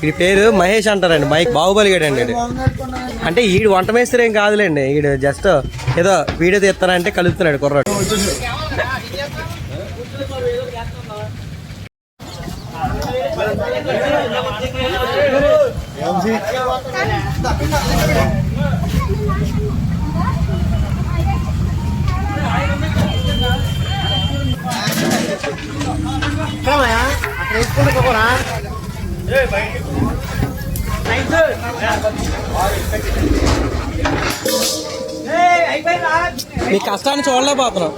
ఈ పేరు మహేష్ అంటారండి మైక్ బాహుబలి అంటే ఈడు వంట మేస్త్రి ఏం కాదులేండి ఈడు జస్ట్ ఏదో వీడియో తీస్తానంటే కలుగుతున్నాడు కుర్రాడు. మీ కష్టాన్ని చూడలేకపోతున్నాం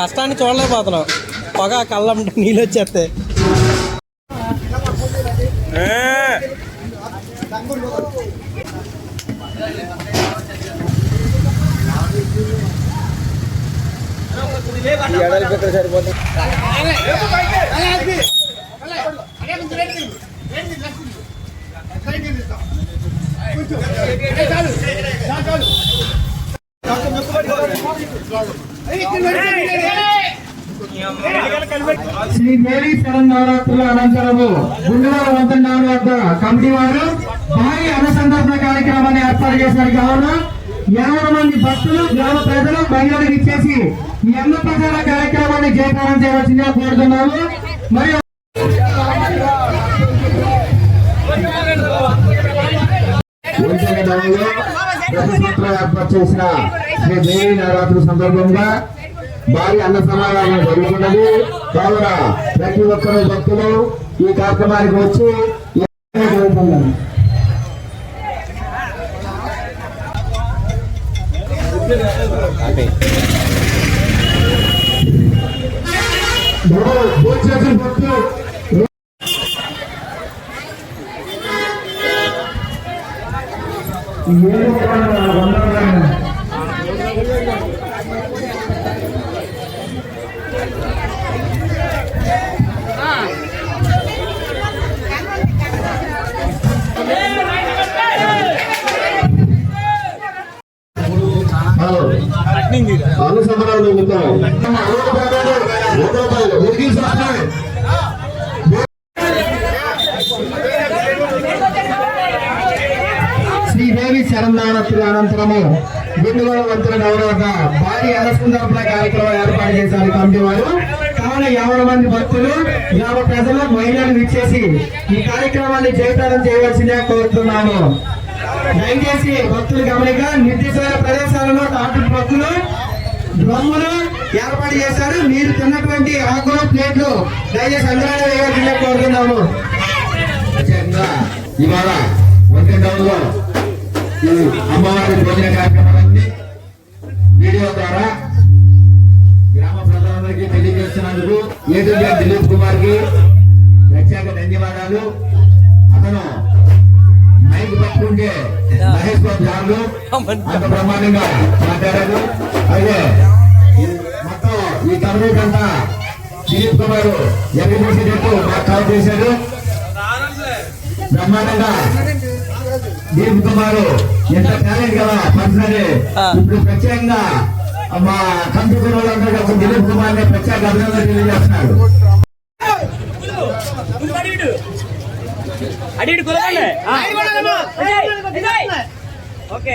కష్టాన్ని చూడలేకపోతున్నాం పొగ కళ్ళం నీళ్ళు వచ్చేస్తాయి. సరిపోతుంది శ్రీ మేరీ శరణ్ నవరాత్రుల అనంతరము గుండెల వంతనాల వద్ద కమిటీ వారు భారీ అనుసంధాన కార్యక్రమాన్ని ఏర్పాటు చేశారు. కావున యాభై మంది భక్తులు గ్రామ ప్రజలు మహిళలు ఇచ్చేసి ఈ అన్న ప్రచార కార్యక్రమాన్ని జయప్రదం చేయవలసిందిగా కోరుతున్నాము. మరియు ఏర్పాటు చేసిన శ్రీ దేవి నవరాత్రుల సందర్భంగా భారీ అన్న సమాధానం జరుగుతున్నది కావున ప్రతి ఒక్కరు భక్తులు ఈ కార్యక్రమానికి వచ్చి ఈ అన్నదానం జరుగుతున్నది. భక్తులు ఏడు వందల శ్రీదేవి శరణానత్రి అనంతరము గుండుగోళ వంతుల నవరోధ భారీ అన్నసందర్భ కార్యక్రమం ఏర్పాటు చేశారు కమిటీ వారు. కావున యాభై మంది భక్తులు గ్రామ ప్రజలు మహిళలు విచ్చేసి ఈ కార్యక్రమాన్ని జయప్రదం చేయవలసిందిగా కోరుతున్నాము దయచేసి భక్తులు గమనిక నిర్దిష్టమైన ప్రదేశాలలో తాటి భక్తులు డ్రమ్ములు ఏర్పాటు చేశారు. మీరు తిన్నటువంటి ఆకులు ప్లేట్లు దయచేసి అందరూ వేయవలసిందిగా కోరుతున్నాము ఇవాళ వంటలో ఈ అమ్మవారి భోజన కార్యక్రమాలన్నీ వీడియో ద్వారా గ్రామ ప్రజలందరికీ తెలియజేస్తున్నందుకు ఏదైతే దిలీప్ కుమార్కి ప్రత్యేక ధన్యవాదాలు. అతను మైక్ పట్టుకుంటే మహేష్ బాబు గారు అంత బ్రహ్మాండంగా మాట్లాడారు. అయితే ఈ తరగతి అంతా దిలీప్ కుమార్ ఎవరి చేసేటట్టు మాకు చేశాడు. బ్రహ్మాండంగా దీప్ కుమార్ ఎంత టాలెంట్ కదా పర్సనల్. ఇప్పుడు ప్రత్యేకంగా మా వాళ్ళందరూ కలిసి దిలీప్ కుమార్ని ప్రత్యేక అభినందన తెలియజేస్తున్నారు అడిగి ఓకే.